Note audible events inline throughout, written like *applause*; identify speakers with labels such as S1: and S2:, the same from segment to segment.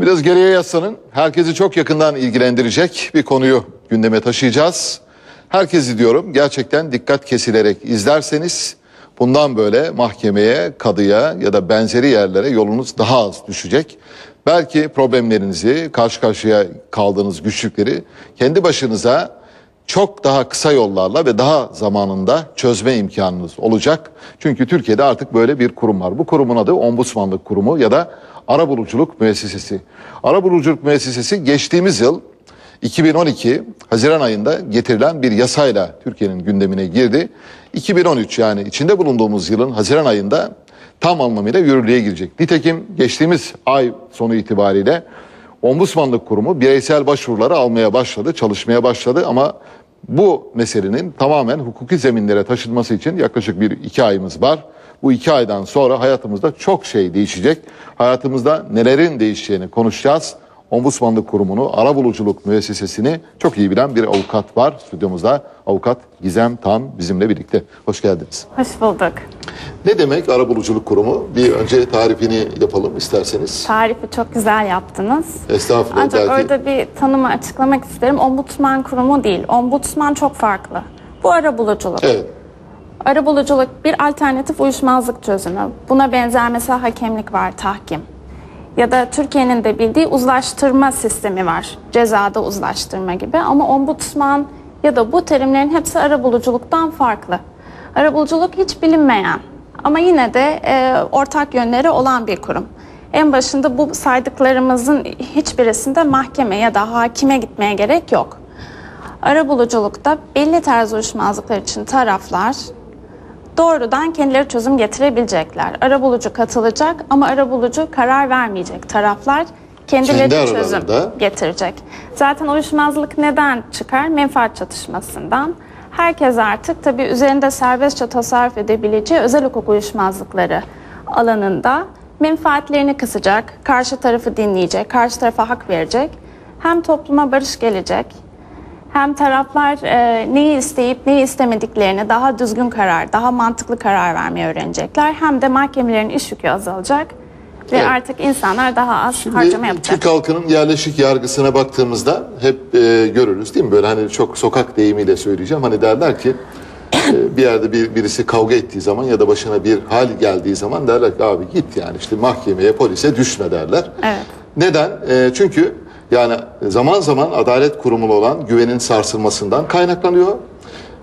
S1: Biraz geriye yaslanın. Herkesi çok yakından ilgilendirecek bir konuyu gündeme taşıyacağız. Herkesi diyorum gerçekten dikkat kesilerek izlerseniz bundan böyle mahkemeye, kadıya ya da benzeri yerlere yolunuz daha az düşecek. Belki problemlerinizi, karşı karşıya kaldığınız güçlükleri kendi başınıza çok daha kısa yollarla ve daha zamanında çözme imkanınız olacak. Çünkü Türkiye'de artık böyle bir kurum var. Bu kurumun adı Ombudsmanlık Kurumu ya da Arabuluculuk Müessesesi. Arabuluculuk Müessesesi geçtiğimiz yıl 2012 Haziran ayında getirilen bir yasayla Türkiye'nin gündemine girdi. 2013 yani içinde bulunduğumuz yılın Haziran ayında tam anlamıyla yürürlüğe girecek. Nitekim geçtiğimiz ay sonu itibariyle Ombudsmanlık Kurumu bireysel başvuruları almaya başladı, çalışmaya başladı ama bu meselenin tamamen hukuki zeminlere taşınması için yaklaşık bir iki ayımız var. Bu iki aydan sonra hayatımızda çok şey değişecek. Hayatımızda nelerin değişeceğini konuşacağız. Ombudsmanlık Kurumu'nu, arabuluculuk müessesesini çok iyi bilen bir avukat var stüdyomuzda. Avukat Gizem Tan bizimle birlikte. Hoş geldiniz.
S2: Hoş bulduk.
S1: Ne demek arabuluculuk kurumu? Bir önce tarifini yapalım isterseniz.
S2: Tarifi çok güzel yaptınız.
S1: Estağfurullah.
S2: Ancak
S1: belki-
S2: orada bir tanımı açıklamak isterim. Ombudsman kurumu değil. Ombudsman çok farklı. Bu arabuluculuk.
S1: Evet.
S2: Arabuluculuk bir alternatif uyuşmazlık çözümü. Buna benzer mesela hakemlik var, tahkim. Ya da Türkiye'nin de bildiği uzlaştırma sistemi var. Cezada uzlaştırma gibi. Ama ombudsman ya da bu terimlerin hepsi arabuluculuktan farklı. Arabuluculuk hiç bilinmeyen ama yine de e, ortak yönleri olan bir kurum. En başında bu saydıklarımızın hiçbirisinde mahkeme ya da hakime gitmeye gerek yok. Arabuluculukta belli tarz uyuşmazlıklar için taraflar doğrudan kendileri çözüm getirebilecekler. Arabulucu katılacak ama arabulucu karar vermeyecek. Taraflar kendileri
S1: Kendi
S2: çözüm
S1: aralarında.
S2: getirecek. Zaten uyuşmazlık neden çıkar? Menfaat çatışmasından. Herkes artık tabii üzerinde serbestçe tasarruf edebileceği özel hukuk uyuşmazlıkları alanında menfaatlerini kısacak, karşı tarafı dinleyecek, karşı tarafa hak verecek. Hem topluma barış gelecek, hem taraflar e, neyi isteyip neyi istemediklerini daha düzgün karar, daha mantıklı karar vermeyi öğrenecekler. Hem de mahkemelerin iş yükü azalacak ve
S1: Evet.
S2: artık insanlar daha az
S1: Şimdi
S2: harcama yapacak.
S1: Türk halkının yerleşik yargısına baktığımızda hep e, görürüz değil mi? Böyle hani çok sokak deyimiyle söyleyeceğim. Hani derler ki e, bir yerde bir birisi kavga ettiği zaman ya da başına bir hal geldiği zaman derler ki abi git yani işte mahkemeye polise düşme derler.
S2: Evet.
S1: Neden? E, çünkü yani zaman zaman adalet kurumuna olan güvenin sarsılmasından kaynaklanıyor.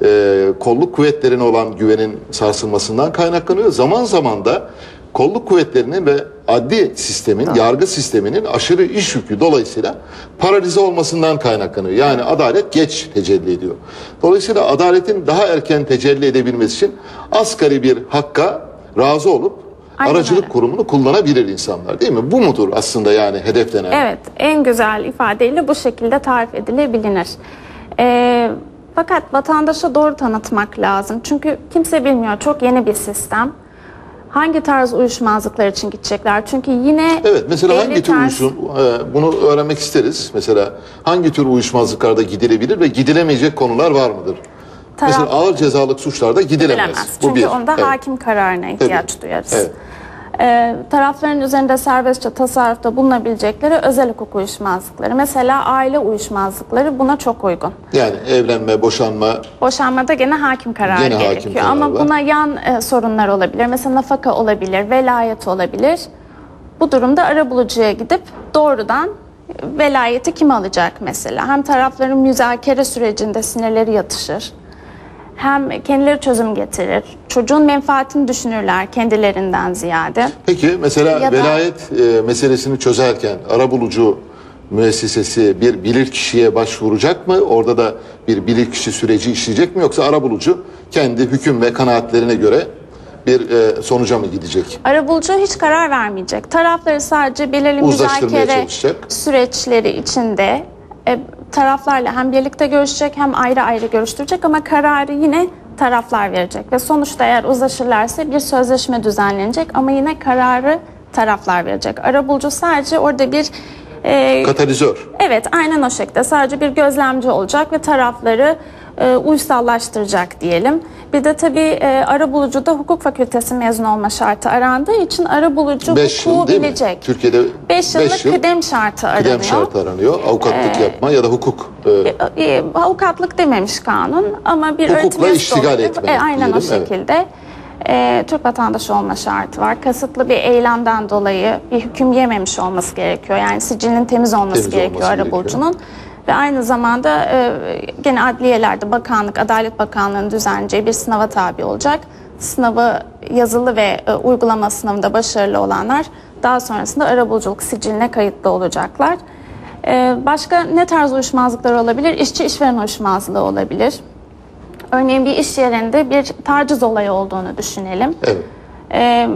S1: E, kolluk kuvvetlerine olan güvenin sarsılmasından kaynaklanıyor. Zaman zaman da kolluk kuvvetlerinin ve adli sistemin, yargı sisteminin aşırı iş yükü dolayısıyla paralize olmasından kaynaklanıyor. Yani adalet geç tecelli ediyor. Dolayısıyla adaletin daha erken tecelli edebilmesi için asgari bir hakka razı olup
S2: Aynen
S1: aracılık
S2: öyle.
S1: kurumunu kullanabilir insanlar değil mi? Bu mudur aslında yani hedeflenen?
S2: Evet, en güzel ifadeyle bu şekilde tarif edilebilir. Ee, fakat vatandaşa doğru tanıtmak lazım. Çünkü kimse bilmiyor, çok yeni bir sistem. Hangi tarz uyuşmazlıklar için gidecekler? Çünkü yine
S1: Evet mesela hangi tür
S2: tarz-
S1: uyuşum e, bunu öğrenmek isteriz. Mesela hangi tür uyuşmazlıklarda gidilebilir ve gidilemeyecek konular var mıdır?
S2: Taraf-
S1: Mesela ağır cezalık suçlarda gidilemez.
S2: bilemez.
S1: Bu
S2: Çünkü
S1: bir.
S2: onda
S1: Evet.
S2: hakim kararına ihtiyaç
S1: Tabii.
S2: duyarız.
S1: Evet.
S2: Ee, tarafların üzerinde serbestçe tasarrufta bulunabilecekleri özel hukuk uyuşmazlıkları. Mesela aile uyuşmazlıkları buna çok uygun.
S1: Yani evlenme, boşanma,
S2: Boşanmada gene hakim kararı
S1: Gene hakim
S2: gerekiyor.
S1: kararı
S2: Ama
S1: var.
S2: buna yan e, sorunlar olabilir. Mesela nafaka olabilir, velayet olabilir. Bu durumda arabulucuya gidip doğrudan velayeti kim alacak mesela? Hem tarafların müzakere sürecinde sinirleri yatışır. Hem kendileri çözüm getirir. Çocuğun menfaatini düşünürler kendilerinden ziyade.
S1: Peki mesela
S2: Ya da-
S1: velayet e, meselesini çözerken arabulucu müessesesi bir bilirkişiye başvuracak mı? Orada da bir bilirkişi süreci işleyecek mi? Yoksa arabulucu kendi hüküm ve kanaatlerine göre bir e, sonuca mı gidecek?
S2: Arabulucu hiç karar vermeyecek. Tarafları sadece belirli
S1: Uzlaştırmaya
S2: müzakere
S1: çalışacak.
S2: süreçleri içinde e, taraflarla hem birlikte görüşecek hem ayrı ayrı görüştürecek ama kararı yine taraflar verecek. Ve sonuçta eğer uzlaşırlarsa bir sözleşme düzenlenecek ama yine kararı taraflar verecek. Arabulucu sadece orada bir e,
S1: Katalizör.
S2: Evet aynen o şekilde sadece bir gözlemci olacak ve tarafları e, uysallaştıracak diyelim. Bir de tabii e, arabulucuda hukuk fakültesi mezun olma şartı arandığı için arabulucu
S1: Beş
S2: hukuku
S1: yıl değil mi?
S2: bilecek.
S1: Türkiye'de
S2: 5 yıllık
S1: beş yıl
S2: kıdem şartı aranıyor.
S1: kıdem şartı aranıyor. Avukatlık yapma ya da hukuk. e,
S2: E, avukatlık dememiş kanun ama bir öğretim üyesi
S1: iştigal etmek
S2: E, aynen o
S1: diyelim, evet.
S2: şekilde. E, Türk vatandaşı olma şartı var. Kasıtlı bir eylemden dolayı bir hüküm yememiş olması gerekiyor. Yani sicilin temiz olması
S1: Temiz
S2: gerekiyor
S1: olması
S2: arabulucunun. Ve aynı zamanda e, gene adliyelerde bakanlık, Adalet Bakanlığı'nın düzenleyeceği bir sınava tabi olacak. Sınavı yazılı ve e, uygulama sınavında başarılı olanlar daha sonrasında arabuluculuk siciline kayıtlı olacaklar. E, başka ne tarz uyuşmazlıklar olabilir? İşçi işveren uyuşmazlığı olabilir. Örneğin bir iş yerinde bir taciz olayı olduğunu düşünelim.
S1: evet.
S2: E,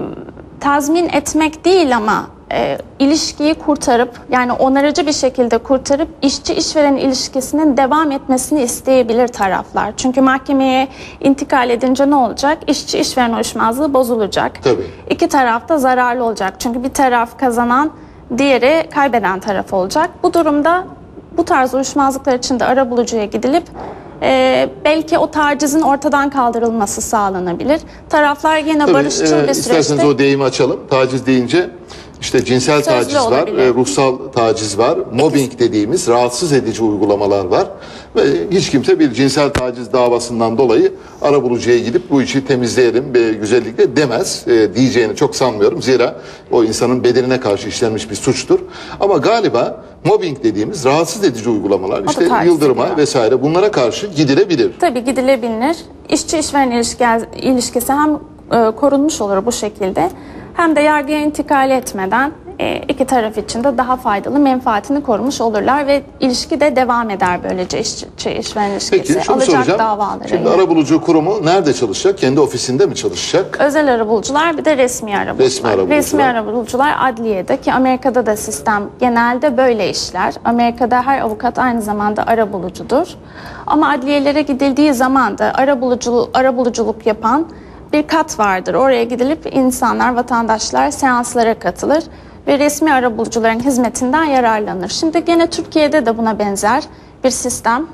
S2: tazmin etmek değil ama e, ilişkiyi kurtarıp yani onarıcı bir şekilde kurtarıp işçi işveren ilişkisinin devam etmesini isteyebilir taraflar. Çünkü mahkemeye intikal edince ne olacak? İşçi işveren uyuşmazlığı bozulacak.
S1: Tabii.
S2: İki taraf da zararlı olacak. Çünkü bir taraf kazanan, diğeri kaybeden taraf olacak. Bu durumda bu tarz uyuşmazlıklar için de arabulucuya gidilip e, belki o tacizin ortadan kaldırılması sağlanabilir. Taraflar yine
S1: Tabii,
S2: barışçıl
S1: e,
S2: bir
S1: isterseniz
S2: süreçte
S1: o deyimi açalım. Taciz deyince işte cinsel
S2: Sözlü
S1: taciz var, e, ruhsal taciz var, mobbing dediğimiz rahatsız edici uygulamalar var. Ve hiç kimse bir cinsel taciz davasından dolayı arabulucuya gidip bu işi temizleyelim e, güzellikle demez. E, diyeceğini çok sanmıyorum. Zira o insanın bedenine karşı işlenmiş bir suçtur. Ama galiba mobbing dediğimiz rahatsız edici uygulamalar, işte
S2: taciz
S1: yıldırma
S2: ediyor.
S1: vesaire bunlara karşı gidilebilir.
S2: Tabii gidilebilir. İşçi işveren ilişki, ilişkisi hem e, korunmuş olur bu şekilde hem de yargıya intikal etmeden e, iki taraf için de daha faydalı menfaatini korumuş olurlar ve ilişki de devam eder böylece işçi işveren ilişkisi.
S1: Peki şunu
S2: Alacak
S1: soracağım.
S2: davaları.
S1: Şimdi
S2: yine.
S1: arabulucu kurumu nerede çalışacak? Kendi ofisinde mi çalışacak?
S2: Özel arabulucular bir de resmi arabulucular.
S1: Resmi arabulucular.
S2: Resmi arabulucular adliyede ki Amerika'da da sistem genelde böyle işler. Amerika'da her avukat aynı zamanda arabulucudur. Ama adliyelere gidildiği zaman da arabuluculuk, arabuluculuk yapan bir kat vardır. Oraya gidilip insanlar, vatandaşlar seanslara katılır ve resmi arabulucuların hizmetinden yararlanır. Şimdi gene Türkiye'de de buna benzer bir sistem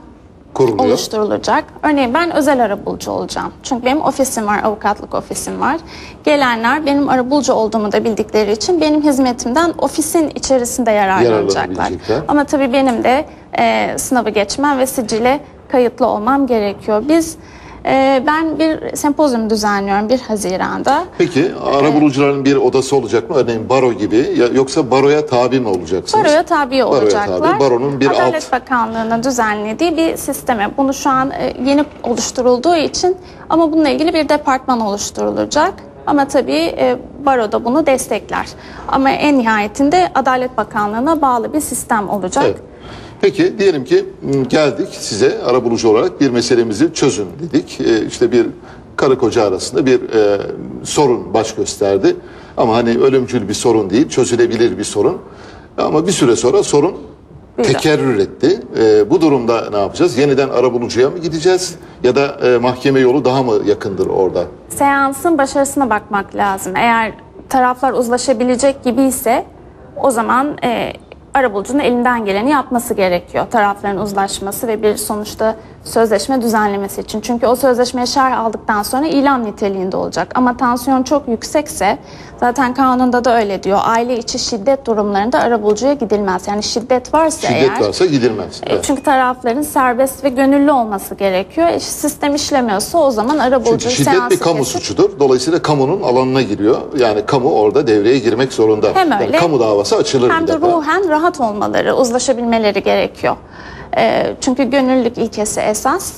S1: Kuruluyor.
S2: oluşturulacak. Örneğin ben özel arabulucu olacağım. Çünkü benim ofisim var, avukatlık ofisim var. Gelenler benim arabulucu olduğumu da bildikleri için benim hizmetimden ofisin içerisinde yararlanacaklar. Ama tabii benim de e, sınavı geçmem ve sicile kayıtlı olmam gerekiyor. Biz e, ben bir sempozyum düzenliyorum 1 Haziran'da.
S1: Peki arabulucuların bir odası olacak mı? Örneğin baro gibi ya, yoksa baroya tabi mi olacaksınız?
S2: Baroya tabi olacaklar.
S1: tabi, baronun bir
S2: Adalet
S1: alt-
S2: Bakanlığı'nın düzenlediği bir sisteme. Bunu şu an e, yeni oluşturulduğu için ama bununla ilgili bir departman oluşturulacak. Ama tabii e, baro da bunu destekler. Ama en nihayetinde Adalet Bakanlığı'na bağlı bir sistem olacak.
S1: Evet. Peki diyelim ki m, geldik size arabulucu olarak bir meselemizi çözün dedik. Ee, işte bir karı koca arasında bir e, sorun baş gösterdi. Ama hani ölümcül bir sorun değil, çözülebilir bir sorun. Ama bir süre sonra sorun tekerrür etti. Ee, bu durumda ne yapacağız? Yeniden arabulucuya mı gideceğiz? Ya da e, mahkeme yolu daha mı yakındır orada?
S2: Seansın başarısına bakmak lazım. Eğer taraflar uzlaşabilecek gibi ise o zaman e, arabulucunun elinden geleni yapması gerekiyor. Tarafların uzlaşması ve bir sonuçta sözleşme düzenlemesi için. Çünkü o sözleşmeye şerh aldıktan sonra ilan niteliğinde olacak. Ama tansiyon çok yüksekse zaten kanunda da öyle diyor. Aile içi şiddet durumlarında arabulucuya gidilmez. Yani şiddet varsa
S1: Şiddet
S2: eğer
S1: varsa gidilmez.
S2: e,
S1: Evet.
S2: Çünkü tarafların serbest ve gönüllü olması gerekiyor. E, sistem işlemiyorsa o zaman arabulucu
S1: Çünkü şiddet bir kamu
S2: kesip-
S1: suçudur. Dolayısıyla kamunun alanına giriyor. Yani kamu orada devreye girmek zorunda.
S2: Hem
S1: Yani
S2: öyle,
S1: kamu davası açılır
S2: hem de
S1: defa.
S2: ruhen rahat olmaları, uzlaşabilmeleri gerekiyor. Ee, çünkü gönüllülük ilkesi esas.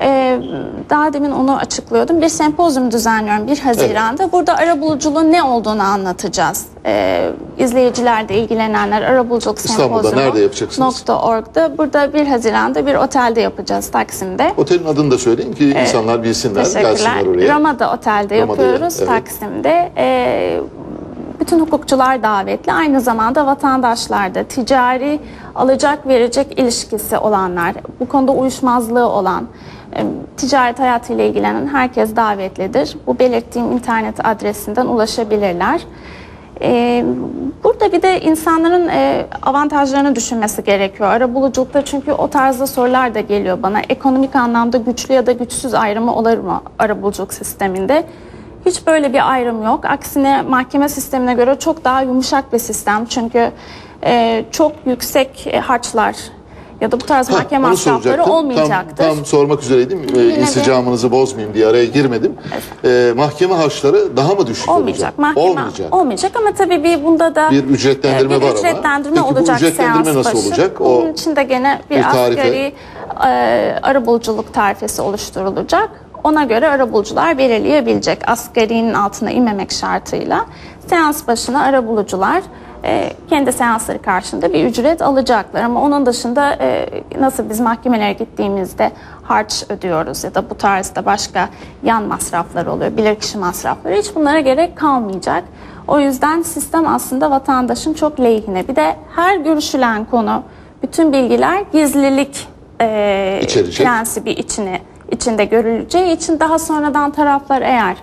S2: Ee, daha demin onu açıklıyordum. Bir sempozyum düzenliyorum 1 Haziran'da. Burada arabuluculuğun ne olduğunu anlatacağız. Ee, izleyiciler de ilgilenenler arabuluculuk
S1: İstanbul'da
S2: sempozyumu
S1: nerede yapacaksınız?
S2: .org'da. Burada 1 Haziran'da bir otelde yapacağız Taksim'de.
S1: Otelin adını da söyleyin ki insanlar bilsinler, gelsinler
S2: Teşekkürler.
S1: oraya.
S2: Ramada Otel'de
S1: Ramada,
S2: yapıyoruz
S1: evet.
S2: Taksim'de. Bütün hukukçular davetli. Aynı zamanda vatandaşlar da ticari alacak verecek ilişkisi olanlar, bu konuda uyuşmazlığı olan, e, ticaret hayatıyla ilgilenen herkes davetlidir. Bu belirttiğim internet adresinden ulaşabilirler. Ee, burada bir de insanların e, avantajlarını düşünmesi gerekiyor. Arabuluculukta çünkü o tarzda sorular da geliyor bana. Ekonomik anlamda güçlü ya da güçsüz ayrımı olur mu arabuluculuk sisteminde? Hiç böyle bir ayrım yok. Aksine mahkeme sistemine göre çok daha yumuşak bir sistem. Çünkü e, çok yüksek e, harçlar ya da bu tarz
S1: Ha,
S2: mahkeme
S1: onu
S2: masrafları olmayacaktır.
S1: Tam, tam sormak üzereydim. Ee,
S2: Yine de-
S1: insicamınızı bozmayayım diye araya girmedim. Ee, mahkeme harçları daha mı düşük
S2: Olmayacak.
S1: olacak?
S2: Mahkeme
S1: Olmayacak.
S2: olmayacak ama tabii bir bunda da
S1: Bir ücretlendirme
S2: e, bir
S1: var ama.
S2: ücretlendirme
S1: Peki bu
S2: olacak
S1: ücretlendirme
S2: seans
S1: nasıl
S2: başı.
S1: olacak? O
S2: Bunun için de gene bir,
S1: bir tarife.
S2: asgari e, arabuluculuk tarifesi oluşturulacak. Ona göre arabulucular belirleyebilecek. Asgarinin altına inmemek şartıyla seans başına arabulucular e, kendi seansları karşında bir ücret alacaklar. Ama onun dışında e, nasıl biz mahkemelere gittiğimizde harç ödüyoruz ya da bu tarzda başka yan masraflar oluyor, bilirkişi masrafları hiç bunlara gerek kalmayacak. O yüzden sistem aslında vatandaşın çok lehine. Bir de her görüşülen konu, bütün bilgiler gizlilik e,
S1: İçerecek.
S2: prensibi içine içinde görüleceği için daha sonradan taraflar eğer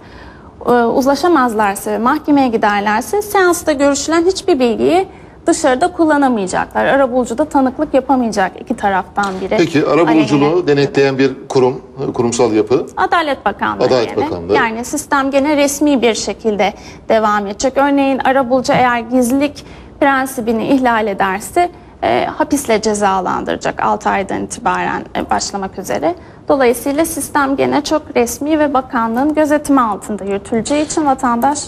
S2: e, uzlaşamazlarsa ve mahkemeye giderlerse seansta görüşülen hiçbir bilgiyi dışarıda kullanamayacaklar. Arabulucuda tanıklık yapamayacak iki taraftan biri.
S1: Peki
S2: Aleyhine.
S1: arabuluculuğu denetleyen bir kurum, kurumsal yapı.
S2: Adalet Bakanlığı
S1: Adalet
S2: gene.
S1: Bakanlığı.
S2: Yani sistem gene resmi bir şekilde devam edecek. Örneğin arabulucu eğer gizlilik prensibini ihlal ederse e, hapisle cezalandıracak 6 aydan itibaren e, başlamak üzere. Dolayısıyla sistem gene çok resmi ve bakanlığın gözetimi altında yürütüleceği için vatandaş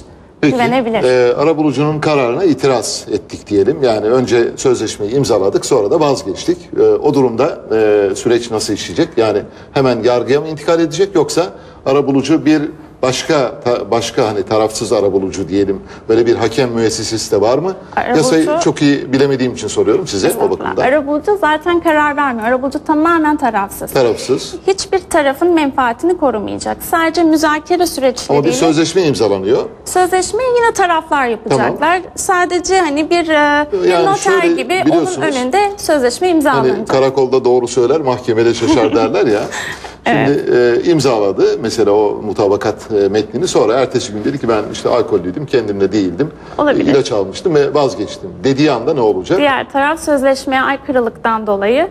S1: Peki
S2: güvenebilir.
S1: e, arabulucunun kararına itiraz ettik diyelim. Yani önce sözleşmeyi imzaladık sonra da vazgeçtik. E, o durumda e, süreç nasıl işleyecek? Yani hemen yargıya mı intikal edecek yoksa arabulucu bir başka ta- başka hani tarafsız arabulucu diyelim böyle bir hakem müessesesi de var mı?
S2: Arabulucu-
S1: Yasayı çok iyi bilemediğim için soruyorum size o bakımdan.
S2: Arabulucu zaten karar vermiyor. Arabulucu tamamen tarafsız.
S1: Tarafsız.
S2: Hiçbir tarafın menfaatini korumayacak. Sadece müzakere süreçleriyle
S1: Ama bir sözleşme imzalanıyor.
S2: Sözleşmeyi yine taraflar yapacaklar. Sadece hani bir, e, bir
S1: Yani
S2: noter gibi onun önünde sözleşme
S1: Hani
S2: imzalanacak.
S1: karakolda doğru söyler, mahkemede şaşar derler ya. *laughs* Şimdi e, imzaladı mesela o mutabakat e, metnini sonra ertesi gün dedi ki ben işte alkollüydüm, kendimde değildim.
S2: Olabilir.
S1: İlaç almıştım ve vazgeçtim. Dediği anda ne olacak?
S2: Diğer taraf sözleşmeye aykırılıktan dolayı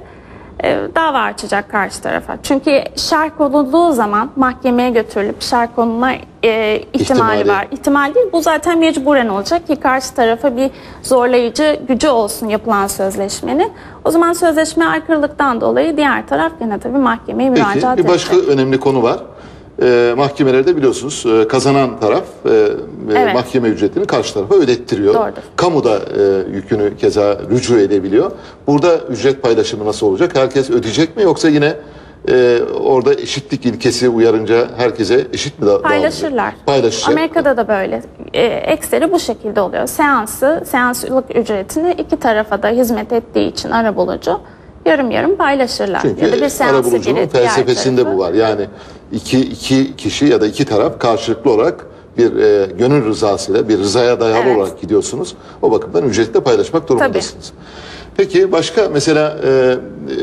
S2: e, dava açacak karşı tarafa. Çünkü şerh konulduğu zaman mahkemeye götürülüp şerh konulma e, ihtimali,
S1: İhtimali.
S2: var. İhtimal değil bu zaten mecburen olacak ki karşı tarafa bir zorlayıcı gücü olsun yapılan sözleşmenin. O zaman sözleşmeye aykırılıktan dolayı diğer taraf gene tabii mahkemeye
S1: Peki
S2: müracaat
S1: bir başka
S2: edecek.
S1: önemli konu var. E, mahkemelerde biliyorsunuz e, kazanan taraf e, e,
S2: Evet.
S1: mahkeme ücretini karşı tarafa ödettiriyor.
S2: Doğrudur.
S1: Kamuda e, yükünü keza rücu edebiliyor. Burada ücret paylaşımı nasıl olacak? Herkes ödeyecek mi yoksa yine e, orada eşitlik ilkesi uyarınca herkese eşit mi da- dağılacak?
S2: Paylaşırlar.
S1: Paylaşacak.
S2: Amerika'da da böyle. E, ekseri bu şekilde oluyor. Seansı, seanslık ücretini iki tarafa da hizmet ettiği için arabulucu yarım yarım paylaşırlar.
S1: Çünkü
S2: ya da bir seansı
S1: arabulucunun felsefesinde bu var. Yani iki, iki kişi ya da iki taraf karşılıklı olarak bir e, gönül rızasıyla bir rızaya dayalı
S2: Evet.
S1: olarak gidiyorsunuz. O bakımdan ücreti de paylaşmak durumundasınız. Peki başka mesela e,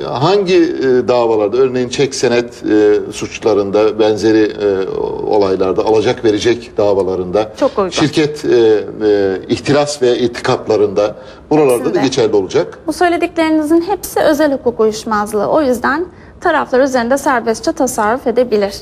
S1: hangi e, davalarda örneğin çek senet e, suçlarında benzeri e, olaylarda alacak verecek davalarında
S2: Çok uygun.
S1: şirket e, e, ihtiras ve itikaplarında buralarda da
S2: Hepsinde.
S1: geçerli olacak.
S2: Bu söylediklerinizin hepsi özel hukuk uyuşmazlığı. O yüzden taraflar üzerinde serbestçe tasarruf edebilir.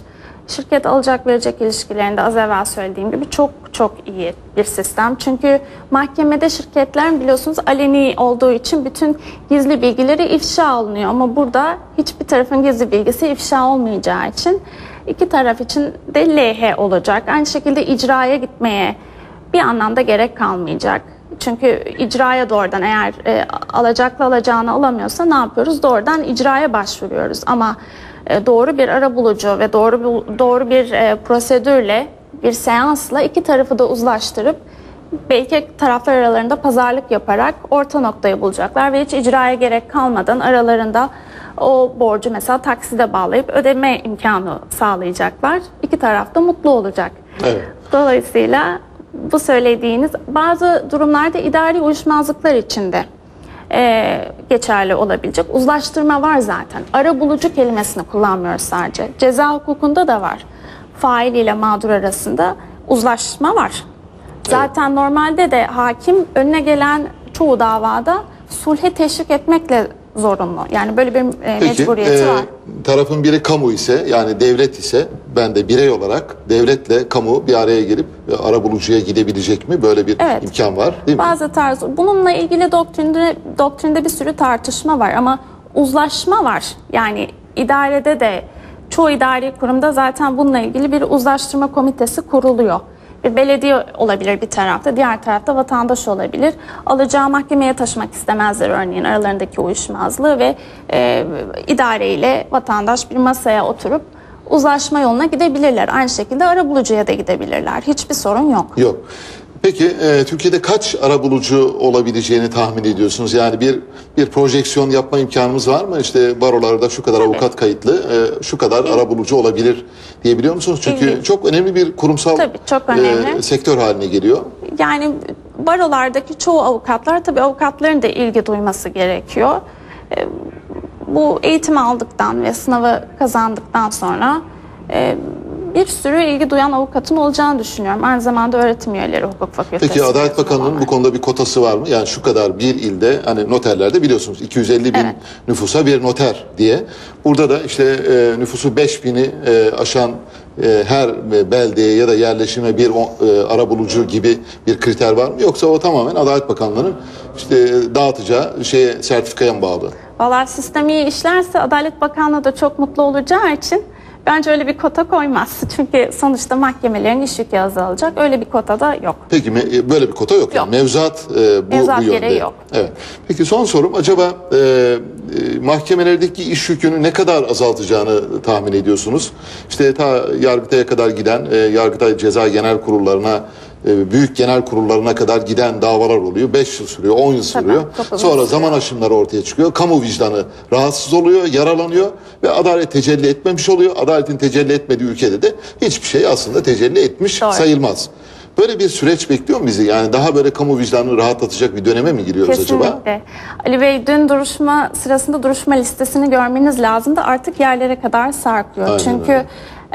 S2: Şirket alacak verecek ilişkilerinde az evvel söylediğim gibi çok çok iyi bir sistem. Çünkü mahkemede şirketler biliyorsunuz aleni olduğu için bütün gizli bilgileri ifşa alınıyor. Ama burada hiçbir tarafın gizli bilgisi ifşa olmayacağı için iki taraf için de lehhe olacak. Aynı şekilde icraya gitmeye bir anlamda gerek kalmayacak. Çünkü icraya doğrudan eğer e, alacaklı alacağını alamıyorsa ne yapıyoruz? Doğrudan icraya başvuruyoruz. Ama e, doğru bir arabulucu ve doğru bir, doğru bir e, prosedürle bir seansla iki tarafı da uzlaştırıp belki taraflar aralarında pazarlık yaparak orta noktayı bulacaklar ve hiç icraya gerek kalmadan aralarında o borcu mesela takside bağlayıp ödeme imkanı sağlayacaklar. İki taraf da mutlu olacak.
S1: Evet.
S2: Dolayısıyla bu söylediğiniz bazı durumlarda idari uyuşmazlıklar içinde e, geçerli olabilecek. Uzlaştırma var zaten. Ara bulucu kelimesini kullanmıyoruz sadece. Ceza hukukunda da var. Fail ile mağdur arasında uzlaşma var. Zaten normalde de hakim önüne gelen çoğu davada sulhe teşvik etmekle zorunlu. Yani böyle bir e,
S1: Peki
S2: mecburiyeti
S1: e,
S2: var.
S1: tarafın biri kamu ise yani devlet ise ben de birey olarak devletle kamu bir araya gelip e, arabulucuya gidebilecek mi? Böyle bir
S2: Evet.
S1: imkan var değil mi?
S2: Bazı tarz bununla ilgili doktrinde doktrinde bir sürü tartışma var ama uzlaşma var. Yani idarede de çoğu idari kurumda zaten bununla ilgili bir uzlaştırma komitesi kuruluyor. Bir belediye olabilir bir tarafta, diğer tarafta vatandaş olabilir. Alacağı mahkemeye taşımak istemezler örneğin aralarındaki uyuşmazlığı ve e, idareyle vatandaş bir masaya oturup uzlaşma yoluna gidebilirler. Aynı şekilde arabulucuya da gidebilirler. Hiçbir sorun yok.
S1: Yok. Peki e, Türkiye'de kaç arabulucu olabileceğini tahmin ediyorsunuz? Yani bir bir projeksiyon yapma imkanımız var mı? İşte barolarda şu kadar avukat kayıtlı, e, şu kadar arabulucu olabilir diyebiliyor musunuz? Çünkü
S2: İlginç.
S1: çok önemli bir kurumsal
S2: Tabii, çok önemli.
S1: e, sektör haline geliyor.
S2: Yani barolardaki çoğu avukatlar tabii avukatların da ilgi duyması gerekiyor. E, Bu eğitimi aldıktan ve sınavı kazandıktan sonra e, bir sürü ilgi duyan avukatın olacağını düşünüyorum. Aynı zamanda öğretim üyeleri hukuk fakültesi.
S1: Peki Adalet Bakanlığı'nın bu konuda bir kotası var mı? Yani şu kadar bir ilde hani noterlerde biliyorsunuz 250 bin
S2: Evet.
S1: nüfusa bir noter diye. Burada da işte e, nüfusu 5 bini e, aşan e, her beldeye ya da yerleşime bir e, arabulucu gibi bir kriter var mı? Yoksa o tamamen Adalet Bakanlığı'nın işte e, dağıtacağı şeye sertifikaya mı bağlı?
S2: Valla sistem iyi işlerse Adalet Bakanlığı da çok mutlu olacağı için bence öyle bir kota koymaz. *laughs* Çünkü sonuçta mahkemelerin iş yükü azalacak. Öyle bir kota da yok.
S1: Peki e, böyle bir kota yok. Yani
S2: Yok.
S1: mevzuat e, bu,
S2: Mevzuat
S1: bu yönde.
S2: yok.
S1: Evet. Peki son sorum acaba e, e, mahkemelerdeki iş yükünü ne kadar azaltacağını tahmin ediyorsunuz? İşte ta Yargıtay'a kadar giden, e, Yargıtay Ceza Genel Kurullarına e, büyük genel kurullarına kadar giden davalar oluyor. 5 yıl sürüyor, 10 yıl sürüyor.
S2: uzun
S1: Sonra zaman aşımları ortaya çıkıyor. Kamu vicdanı rahatsız oluyor, yaralanıyor ve adalet tecelli etmemiş oluyor. Adaletin tecelli etmediği ülkede de hiçbir şey aslında tecelli etmiş
S2: Doğru.
S1: sayılmaz. Böyle bir süreç bekliyor mu bizi? Yani daha böyle kamu vicdanını rahatlatacak bir döneme mi giriyoruz acaba?
S2: Kesinlikle. Ali Bey dün duruşma sırasında duruşma listesini görmeniz lazım da artık yerlere kadar sarkıyor.
S1: Aynen
S2: Çünkü
S1: öyle.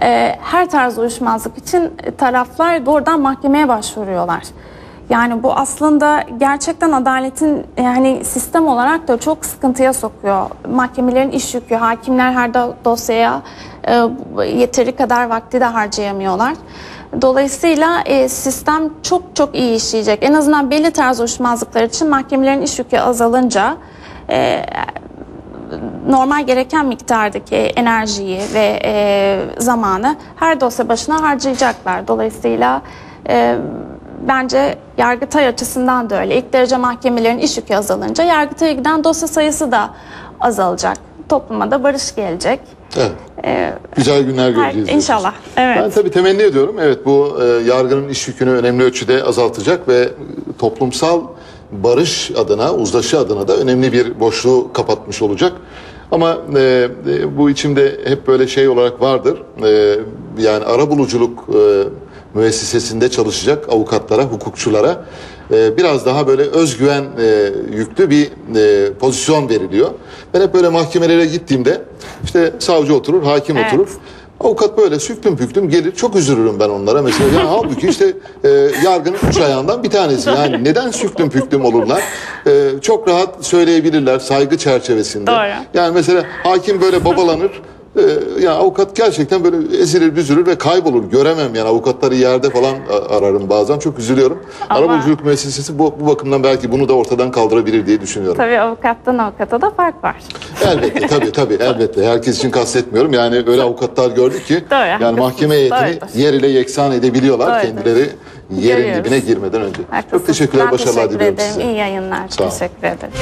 S2: E, her tarz uyuşmazlık için taraflar doğrudan mahkemeye başvuruyorlar. Yani bu aslında gerçekten adaletin yani sistem olarak da çok sıkıntıya sokuyor. Mahkemelerin iş yükü, hakimler her do- dosyaya e, yeteri kadar vakti de harcayamıyorlar. Dolayısıyla e, sistem çok çok iyi işleyecek. En azından belli tarz uyuşmazlıklar için mahkemelerin iş yükü azalınca e, normal gereken miktardaki enerjiyi ve e, zamanı her dosya başına harcayacaklar. Dolayısıyla e, bence Yargıtay açısından da öyle. İlk derece mahkemelerin iş yükü azalınca Yargıtay'a giden dosya sayısı da azalacak. Topluma da barış gelecek.
S1: Evet.
S2: E,
S1: Güzel günler göreceğiz.
S2: inşallah. Evet.
S1: Ben tabii temenni ediyorum. Evet bu e, yargının iş yükünü önemli ölçüde azaltacak ve e, toplumsal barış adına, uzlaşı adına da önemli bir boşluğu kapatmış olacak. Ama e, e, bu içimde hep böyle şey olarak vardır. E, yani arabuluculuk e, müessesesinde çalışacak avukatlara, hukukçulara e, biraz daha böyle özgüven e, yüklü bir e, pozisyon veriliyor. Ben hep böyle mahkemelere gittiğimde işte savcı oturur, hakim
S2: Evet.
S1: oturur. Avukat böyle süklüm püklüm gelir. Çok üzülürüm ben onlara mesela. Yani halbuki işte e, yargının üç ayağından bir tanesi. Yani neden süklüm püklüm olurlar? E, çok rahat söyleyebilirler saygı çerçevesinde.
S2: Doğru.
S1: Yani mesela hakim böyle babalanır. E, yani avukat gerçekten böyle ezilir büzülür ve kaybolur. Göremem yani avukatları yerde falan ararım bazen. Çok üzülüyorum.
S2: Ama-
S1: Arabuluculuk müessesesi bu, bu bakımdan belki bunu da ortadan kaldırabilir diye düşünüyorum.
S2: Tabii avukattan avukata da fark var.
S1: Elbette tabii tabii elbette. Herkes için kastetmiyorum. Yani öyle avukatlar gördük ki
S2: Doğru,
S1: yani mahkeme heyetini
S2: Doğrudur.
S1: yer ile yeksan edebiliyorlar
S2: Doğrudur.
S1: kendileri yerin
S2: Görüyoruz.
S1: dibine girmeden önce.
S2: Haklısınız.
S1: Çok teşekkürler,
S2: Ben
S1: başarılar
S2: teşekkür
S1: diliyorum
S2: ederim.
S1: size.
S2: İyi yayınlar.
S1: Sağ.
S2: Teşekkür ederim.